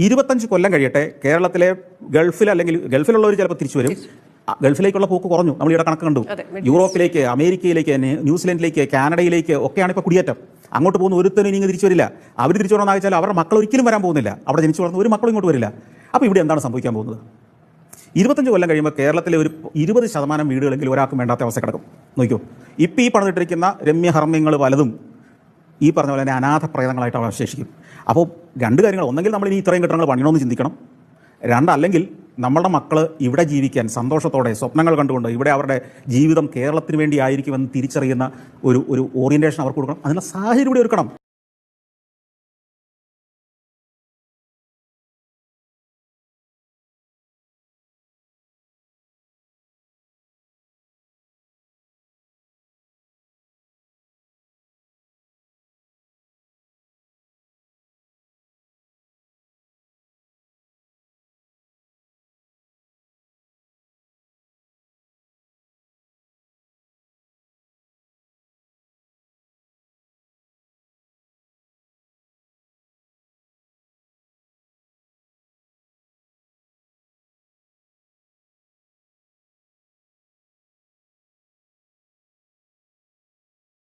ഇരുപത്തഞ്ച് കൊല്ലം കഴിയട്ടെ കേരളത്തിലെ ഗൾഫിൽ അല്ലെങ്കിൽ ഗൾഫിലുള്ളവർ ചിലപ്പോൾ തിരിച്ചു വരും. ഗൾഫിലേക്കുള്ള പോക്ക് കുറഞ്ഞു. നമ്മൾ ഇവിടെ കണക്ക് കണ്ടു. യൂറോപ്പിലേക്ക് അമേരിക്കയിലേക്ക് ന്യൂ- ന്യൂസിലൻഡിലേക്ക് കാനഡയിലേക്ക് ഒക്കെയാണ് ഇപ്പോൾ കുടിയേറ്റം. അങ്ങോട്ട് പോകുന്ന ഒരുത്തനും ഇനി തിരിച്ചു വരില്ല. അവർ തിരിച്ചു വരണമെന്ന് വെച്ചാൽ അവരുടെ മക്കൾ ഒരിക്കലും വരാൻ പോകുന്നില്ല. അവിടെ ജനിച്ചു വളർന്ന ഒരു മക്കളും ഇങ്ങോട്ട് വരില്ല. അപ്പോൾ ഇവിടെ എന്താണ് സംഭവിക്കാൻ പോകുന്നത്? ഇരുപത്തഞ്ച് കൊല്ലം കഴിയുമ്പോൾ കേരളത്തിലെ ഒരു ഇരുപത് ശതമാനം വീടുകളെങ്കിലും ഒരാൾക്കും വേണ്ടാത്ത അവസ്ഥ കിടക്കും. നോക്കിയോ ഇപ്പോൾ ഈ പണിതിട്ടിരിക്കുന്ന രമ്യഹർമ്മ്യങ്ങൾ പലതും ഈ പറഞ്ഞ പോലെ തന്നെ അനാഥ പ്രേതങ്ങളായിട്ട് അവശേഷിക്കും. അപ്പോൾ രണ്ട് കാര്യങ്ങൾ. ഒന്നെങ്കിൽ നമ്മൾ ഇനി ഇത്രയും കെട്ടിടങ്ങൾ പണിയണമെന്ന് ചിന്തിക്കണം. രണ്ടല്ലെങ്കിൽ നമ്മളുടെ മക്കൾ ഇവിടെ ജീവിക്കാൻ സന്തോഷത്തോടെ സ്വപ്നങ്ങൾ കണ്ടുകൊണ്ട് ഇവിടെ അവരുടെ ജീവിതം കേരളത്തിന് വേണ്ടി ആയിരിക്കുമെന്ന് തിരിച്ചറിയുന്ന ഒരു ഒരു ഓറിയന്റേഷൻ അവർക്ക് കൊടുക്കണം. അതിനുള്ള സാഹചര്യം കൂടി ഒരുക്കണം.